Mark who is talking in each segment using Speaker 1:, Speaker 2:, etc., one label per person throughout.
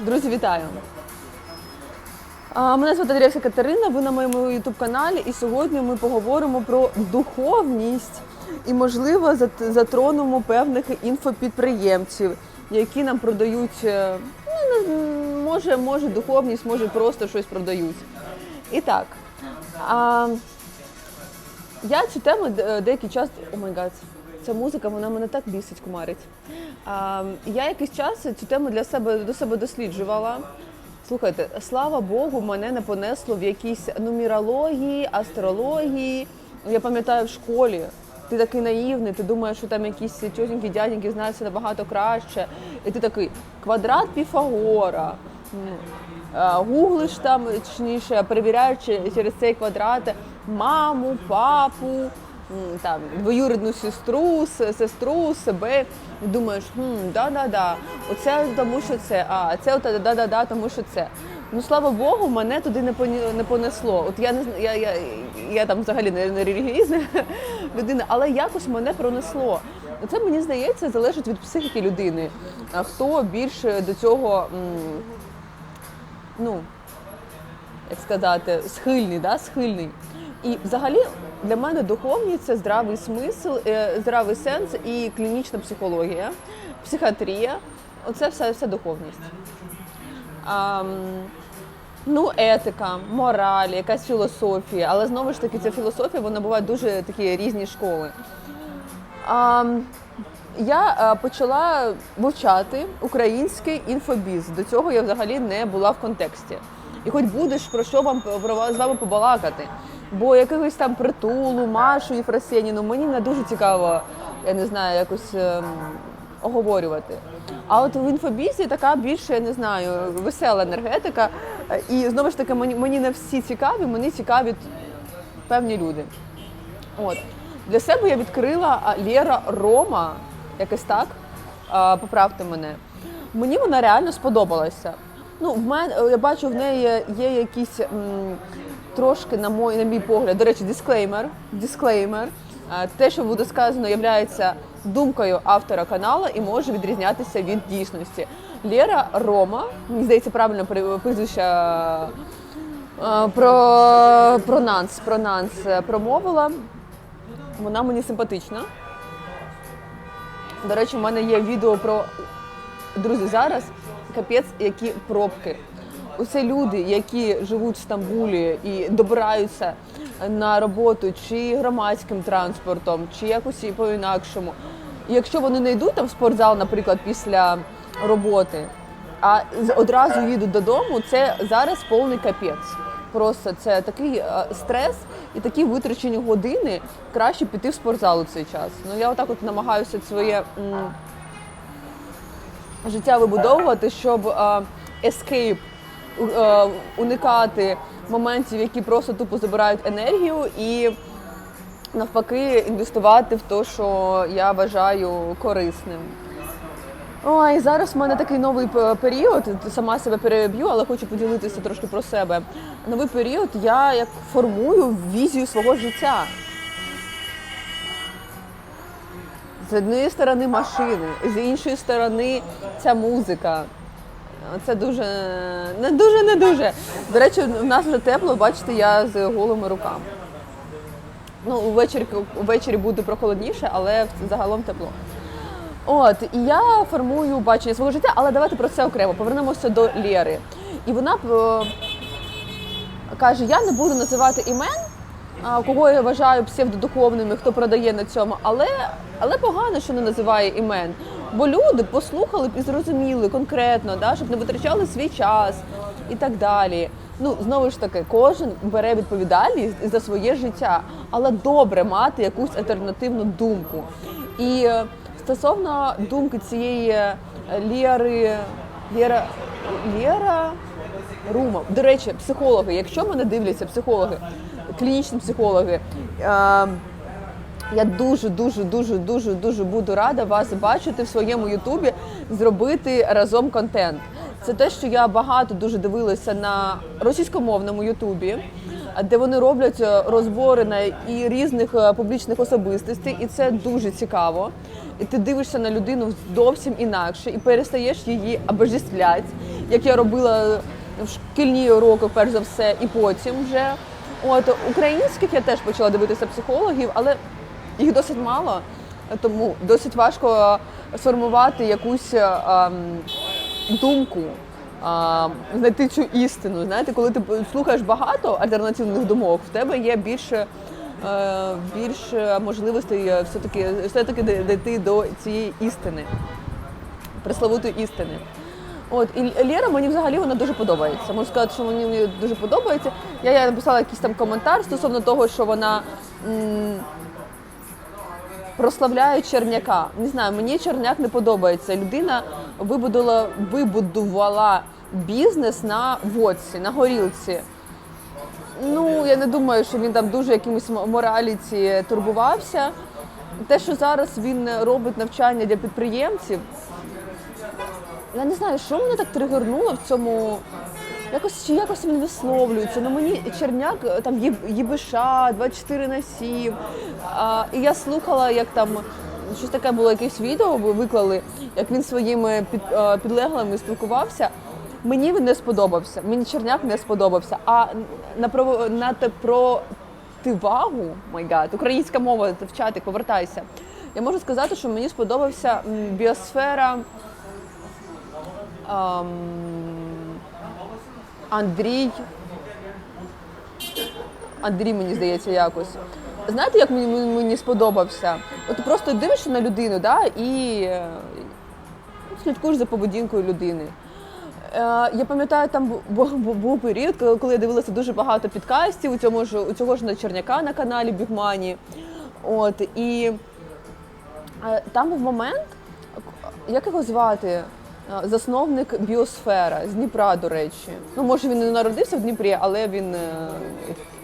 Speaker 1: Друзі, вітаю! Мене звати Андріївська Катерина, ви на моєму youtube каналі і сьогодні ми поговоримо про духовність і, можливо, зат- затронемо певних інфопідприємців, які нам продають, е, ну, може, може духовність, може просто щось продають. І так, а, я цю тему деякий час. О май ця музика вона мене так бісить, кумарить. А, я якийсь час цю тему для себе до себе досліджувала. Слухайте, слава Богу, мене не понесло в якійсь нумерології, астрології. Я пам'ятаю в школі. Ти такий наївний, ти думаєш, що там якісь тьотенькі, дяденьки знають все набагато краще. І ти такий квадрат Піфагора. Ну, Гуглиш там, точніше, перевіряючи через цей квадрат маму, папу, там, двоюрідну сестру, сестру, себе. І думаєш, хм, да-да-да, оце тому, що це, а це да-да-да, тому що це. Ну слава Богу, мене туди не не понесло. От я не я, я, я там взагалі не, не релігійна людина, але якось мене пронесло. Це мені здається залежить від психіки людини. А хто більше до цього, ну як сказати, схильний, да? схильний. І взагалі для мене духовність це здравий смисл, е, здравий сенс і клінічна психологія, психіатрія. Оце все, все духовність. А, ну, етика, мораль, якась філософія. Але знову ж таки, ця філософія вона буває дуже такі різні школи. А, я е, почала вивчати український інфобіз. До цього я взагалі не була в контексті. І хоч будеш про що вам про вас з вами побалакати. Бо якогось там притулу, Машу Єфросініну мені не дуже цікаво, я не знаю, якось ем, оговорювати. А от в інфобізі така більше, я не знаю, весела енергетика. І знову ж таки, мені, мені не всі цікаві, мені цікаві певні люди. От. Для себе я відкрила Лєра Рома, якось так. Поправте мене. Мені вона реально сподобалася. Ну, в мене я бачу, в неї є якісь м, трошки, на мой, на мій погляд, до речі, дисклеймер. Дисклеймер. Те, що буде сказано, є думкою автора каналу і може відрізнятися від дійсності. Лєра Рома, мені здається, правильно прізвище е, про, про Нанс, про Нанс е, промовила. Вона мені симпатична. До речі, в мене є відео про друзі зараз капець, які пробки. Усе люди, які живуть в Стамбулі і добираються на роботу чи громадським транспортом, чи якось по-інакшому. Якщо вони не йдуть там в спортзал, наприклад, після роботи, а одразу їдуть додому, це зараз повний капець. Просто це такий е, стрес і такі витрачені години. Краще піти в спортзал у цей час. Ну я отак от намагаюся своє м, життя вибудовувати, щоб ескейп уникати моментів, які просто тупо забирають енергію, і навпаки інвестувати в те, що я вважаю корисним. Ой, зараз в мене такий новий період. Сама себе переб'ю, але хочу поділитися трошки про себе. Новий період я як формую візію свого життя. З однієї сторони машини, з іншої сторони ця музика. Це дуже не дуже, не дуже. До речі, в нас вже тепло, бачите, я з голими руками. Ну, ввечері, ввечері буде прохолодніше, але загалом тепло. От, і я формую бачення свого життя, але давайте про це окремо. Повернемося до Лєри. І вона е, каже: я не буду називати імен, кого я вважаю псевдодуховними, хто продає на цьому, але, але погано, що не називає імен. Бо люди послухали б і зрозуміли конкретно, да, щоб не витрачали свій час і так далі. Ну, знову ж таки, кожен бере відповідальність за своє життя, але добре мати якусь альтернативну думку. І е, стосовно думки цієї е, Лєри, Лєра, Лєра Рума. До речі, психологи, якщо мене дивляться психологи, клінічні психологи. Е, я дуже, дуже, дуже, дуже, дуже буду рада вас бачити в своєму Ютубі, зробити разом контент. Це те, що я багато дуже дивилася на російськомовному Ютубі, де вони роблять е, розбори на і різних е, публічних особистостей, і це дуже цікаво. і ти дивишся на людину зовсім інакше і перестаєш її обожествляти, як я робила в шкільні уроки, перш за все, і потім вже. От українських я теж почала дивитися психологів, але їх досить мало, тому досить важко сформувати якусь е, ем, думку, а, знайти цю істину. Знаєте, коли ти слухаєш багато альтернативних думок, в тебе є більше. е, Більше можливостей все-таки все-таки дійти до цієї істини, пресловутої істини. От і Лєра мені взагалі вона дуже подобається. Можу сказати, що мені дуже подобається. Я, я написала якийсь там коментар стосовно того, що вона м, прославляє Черняка. Не знаю, мені Черняк не подобається. Людина вибудувала, вибудувала бізнес на водці, на горілці. Ну, я не думаю, що він там дуже якимось мораліці турбувався. Те, що зараз він робить навчання для підприємців, я не знаю, що мене так тригернуло в цьому. Якось чи якось він висловлюється. Ну мені Черняк е, там є ЄБШ 24 на 7. А, і я слухала, як там щось таке було, якесь відео ви виклали, як він своїми під, е, підлеглими спілкувався. Мені він не сподобався. Мені Черняк не сподобався. А на про на те противагу, май гад, українська мова в чатик, повертайся. Я можу сказати, що мені сподобався біосфера. Ам, Андрій. Андрій, мені здається, якось. Знаєте, як мені, мені- сподобався? От просто дивишся на людину, да, і е, слідкуєш за поведінкою людини. Е, Я пам'ятаю, там бу- бу- бу- був період, коли- коли я дивилася дуже багато підкастів у цьому ж у цього ж на Черняка на каналі Бігмані. От і е, там був момент, як його звати? Е, Засновник біосфера з Дніпра, до речі. Ну, може, він не народився в Дніпрі, але він, е,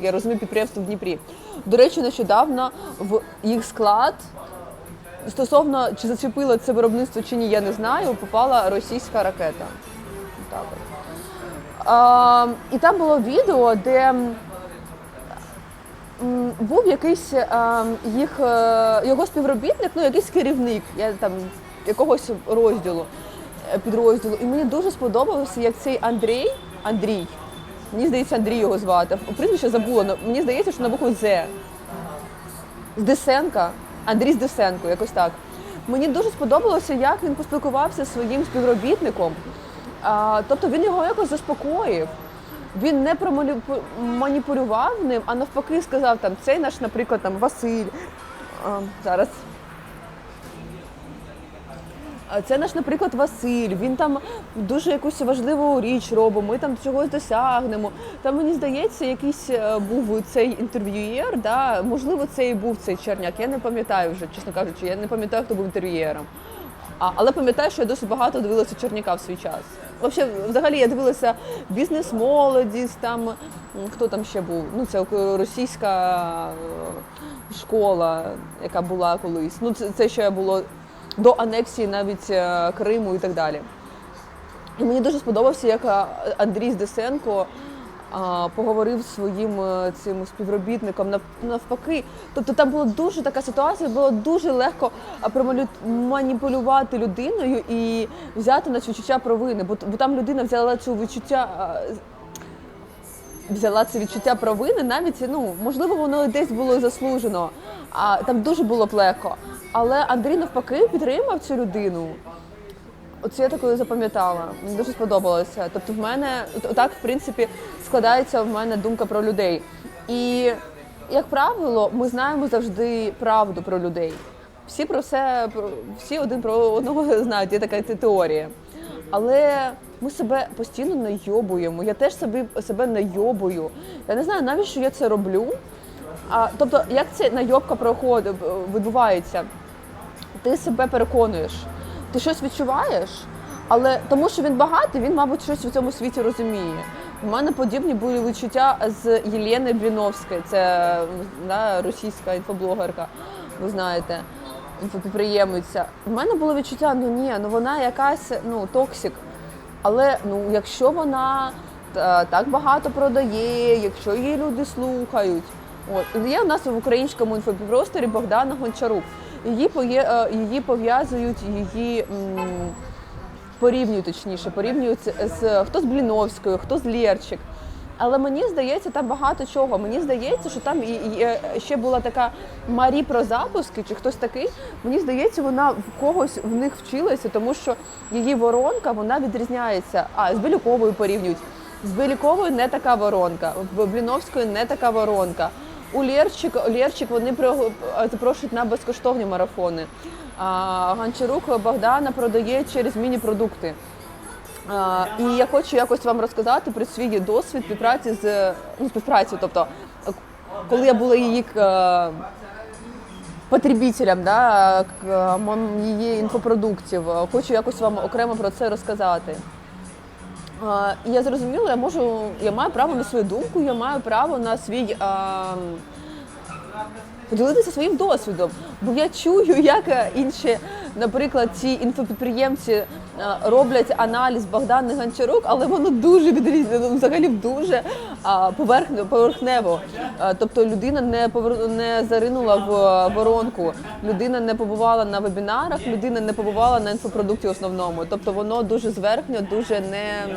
Speaker 1: я розумію, підприємство в Дніпрі. До речі, нещодавно в їх склад стосовно чи зачепило це виробництво чи ні, я не знаю. Попала російська ракета. Так. А, і там було відео, де був якийсь а, їх е, його співробітник, ну якийсь керівник, я там якогось розділу е, підрозділу. І мені дуже сподобалося, як цей Андрій, Андрій, мені здається, Андрій його звати. Прізвище забула, але мені здається, що на букву З. З Десенка, Андрій з Десенко, якось так. Мені дуже сподобалося, як він поспілкувався зі своїм співробітником. А, тобто він його якось заспокоїв. Він не маніпулював ним, а навпаки сказав, там, цей наш, наприклад, там, Василь. А, зараз. Це наш, наприклад, Василь. Він там дуже якусь важливу річ робить. Ми там чогось досягнемо. Там мені здається, якийсь е, був цей інтерв'юєр. Да? Можливо, це і був цей черняк. Я не пам'ятаю вже, чесно кажучи, я не пам'ятаю, хто був інтерв'юєром. А, але пам'ятаю, що я досить багато дивилася Черняка в свій час. Взагалі, взагалі я дивилася бізнес молодість, там хто там ще був. Ну, це російська е, школа, яка була колись. Ну, це, це ще було до анексії навіть е, Криму і так далі. І мені дуже сподобався, як е, Андрій Здесенко поговорив зі своїм е, цим співробітником нав- навпаки. Тобто там була дуже така ситуація, було дуже легко маніпулювати людиною і взяти на відчуття провини, бо там людина взяла цю відчуття. Взяла це відчуття провини, навіть ну можливо, воно десь було заслужено, а там дуже було б легко. Але Андрій навпаки підтримав цю людину. Оце я такою запам'ятала. Мені дуже сподобалося. Тобто, в мене так, в принципі, складається в мене думка про людей. І, як правило, ми знаємо завжди правду про людей. Всі про все, всі один про одного знають, є така теорія. Але ми себе постійно найобуємо. Я теж собі себе найобую. Я не знаю, навіщо я це роблю. А, тобто, як ця найобка проходить, відбувається? ти себе переконуєш, ти щось відчуваєш, але тому, що він багатий, він, мабуть, щось в цьому світі розуміє. У мене подібні були відчуття з Єлени Бліновською, це да, російська інфоблогерка, ви знаєте, інфопідприємиця. У мене було відчуття, ну ні, ну вона якась ну, токсик. Але ну, якщо вона та, так багато продає, якщо її люди слухають. От. Є у нас в українському інфопросторі Богдана Гончарук. Її е, її пов'язують, її порівнюють точніше, порівнюють з хто з Бліновською, хто з Лєрчик. Але мені здається, там багато чого. Мені здається, що там е, ще була така Марі про запуски, чи хтось такий. Мені здається, вона в когось в них вчилася, тому що її воронка вона відрізняється. А з Білюковою порівнюють. З Білюковою не така воронка, в Бліновської не така воронка. У Лєрчик, Лєрчик вони при- запрошують на безкоштовні марафони. А Гончарук Богдана продає через міні-продукти. І я хочу якось вам розказати про свій досвід співпраці з ну, співпраці. Тобто, е, коли я була її е, потребителем да, к- її інфопродуктів, е, хочу якось вам окремо про це розказати. І я зрозуміла, я можу, я маю право на свою думку, я маю право на свій. А, поділитися своїм досвідом, бо я чую, як е, інші, наприклад, ці інфопідприємці е, роблять аналіз Богдани Гончарук, але воно дуже відрізняно, взагалі дуже а, поверхнево. Е, Тобто людина не повер... не заринула в е, воронку, людина не побувала на вебінарах, людина не побувала на інфопродукті основному. Тобто воно дуже зверхньо, дуже не.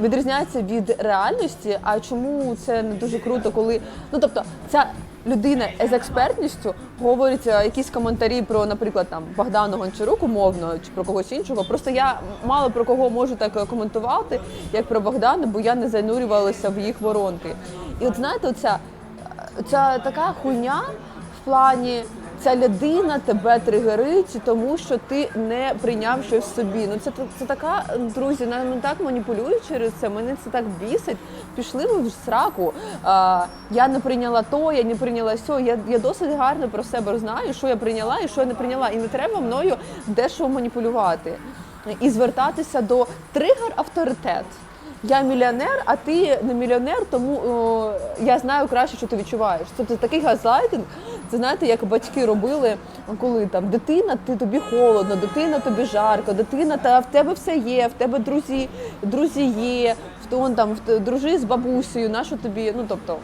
Speaker 1: Відрізняється від реальності. А чому це не дуже круто, коли ну тобто ця людина з експертністю говорить е, якісь коментарі про, наприклад, там Богдану Гончарук умовно чи про когось іншого. Просто я мало про кого можу так е, коментувати, як про Богдана, бо я не занурювалася в їх воронки. І от знаєте, оця, ця така хуйня в плані. Ця людина тебе тригерить, тому що ти не прийняв щось собі. Ну це це така, друзі, нами так маніпулюють через це. Мене це так бісить. Пішли ви в сраку. А, я не прийняла то, я не прийняла сьо. Я, я досить гарно про себе знаю, що я прийняла і що я не прийняла. І не треба мною дещо маніпулювати і звертатися до тригер авторитет. Я мільйонер, а ти не мільйонер, тому о, я знаю краще, що ти відчуваєш. Тобто такий газлайтинг, це знаєте, як батьки робили, коли там дитина, ти тобі холодно, дитина тобі жарко, дитина, та в тебе все є, в тебе друзі, друзі є, в то- там в- дружи з бабусею, на що тобі, ну тобто.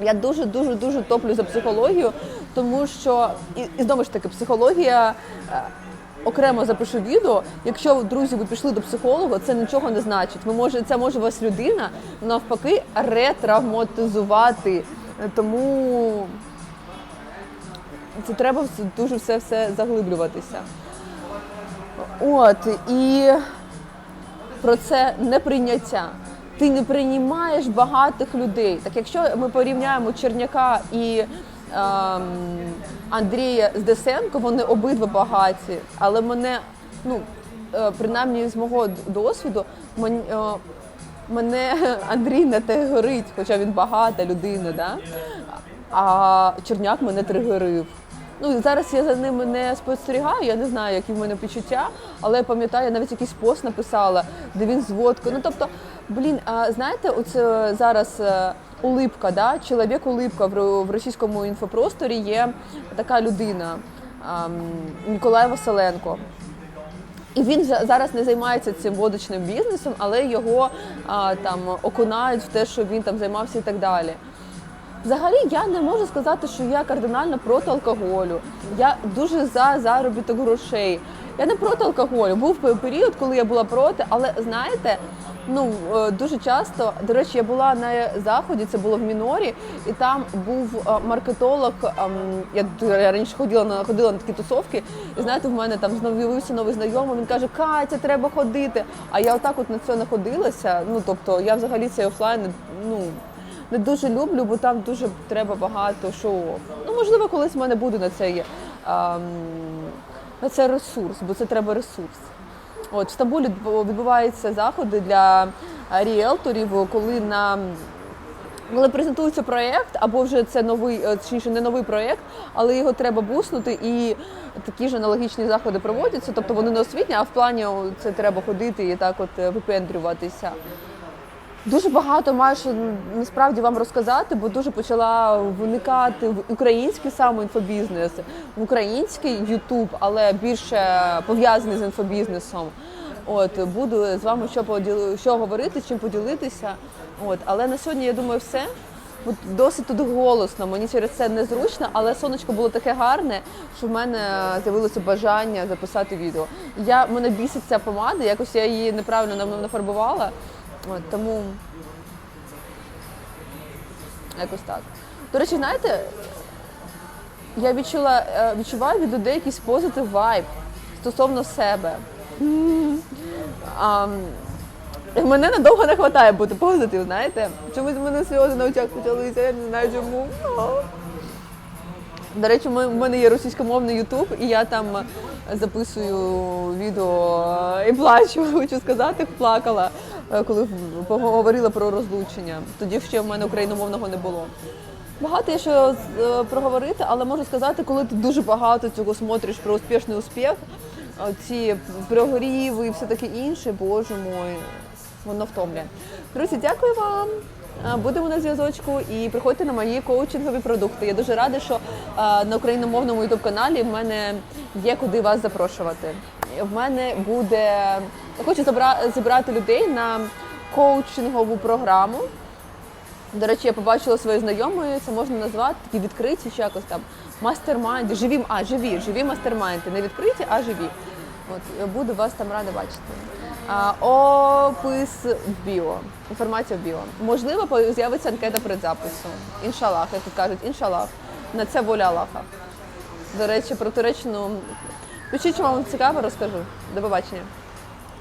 Speaker 1: Я дуже дуже дуже топлю за психологію, тому що і, і знову ж таки психологія. Окремо запишу відео. Якщо друзі, ви пішли до психолога, це нічого не значить. Ви може, це може вас людина навпаки ретравматизувати. Тому це треба дуже все все заглиблюватися. От і про це неприйняття. Ти не приймаєш багатих людей. Так якщо ми порівняємо Черняка і Андрія з Десенко, вони обидва багаті, але мене, ну е, принаймні з мого досвіду, е, мене Андрій не тригерить, хоча він багата людина, да? а Черняк мене тригерив. Ну зараз я за ними не спостерігаю, я не знаю, які в мене почуття, але я пам'ятаю, я навіть якийсь пост написала, де він з водкою. Ну тобто, блін, а знаєте, оце зараз е, улипка, да? чоловік улипка в, в російському інфопросторі є така людина Ніколай Василенко. І він за- зараз не займається цим водочним бізнесом, але його а, там окунають в те, що він там займався і так далі. Взагалі я не можу сказати, що я кардинально проти алкоголю. Я дуже за заробіток грошей. Я не проти алкоголю. Був період, коли я була проти, але знаєте, ну е, дуже часто, до речі, я була на заході, це було в мінорі, і там був е, маркетолог. ем, Я, раніше ходила на ходила на такі тусовки, і знаєте, в мене там з'явився новий знайомий. Він каже: Катя, треба ходити. А я отак от на це находилася. Ну тобто, я взагалі цей офлайн ну не дуже люблю, бо там дуже треба багато шоу. Ну, можливо, колись в мене буде на це є ем, це ресурс, бо це треба ресурс. От в Стамбулі відбуваються заходи для е, ріелторів, коли на коли презентується проєкт, або вже це новий, е, точніше не новий проєкт, але його треба буснути, і такі ж аналогічні заходи проводяться. Тобто вони не освітні, а в плані це треба ходити і так от е, випендрюватися. Дуже багато маю насправді вам розказати, бо дуже почала виникати в український саме інфобізнес, в український Ютуб, але більше пов'язаний з інфобізнесом. От буду з вами що поділи, що говорити, чим поділитися. От, але на сьогодні я думаю, все. досить тут голосно. Мені через це незручно, але сонечко було таке гарне, що в мене з'явилося бажання записати відео. Я мене бісить ця помада, якось я її неправильно нафарбувала. От, тому якось так. До речі, знаєте, я відчула, е, відчуваю від людей якийсь позитив вайб стосовно себе. А, мене надовго не вистачає бути позитив, знаєте? Чомусь в мене сльози на очах почалися, я не знаю чому. До речі, в мене є російськомовний Ютуб, і я там записую відео і плачу, хочу сказати, плакала, е, коли поговорила про розлучення. Тоді ще в мене україномовного не було. Багато є що е, проговорити, але можу сказати, коли ти дуже багато цього смотриш про успішний успіх, е, ці прогріви і все таке інше, боже мой, воно втомлює. Друзі, дякую вам. Е, Будемо на зв'язочку і приходьте на мої коучингові продукти. Я дуже рада, що е, на україномовному youtube каналі в мене є куди вас запрошувати. В мене буде хочу зібрати людей на коучингову програму. До речі, я побачила своєї знайомої, це можна назвати такі відкриті чи якось там мастермайнди, живі, а живі, живі мастермайнди, не відкриті, а живі. От буду вас там рада бачити. Опис біо, інформація в біо. Можливо, з'явиться анкета перед записом. Іншалах, як тут кажуть, іншалах. На це воля Аллаха. До речі, про Туреччину. Пишіть, що вам цікаво, розкажу. До побачення.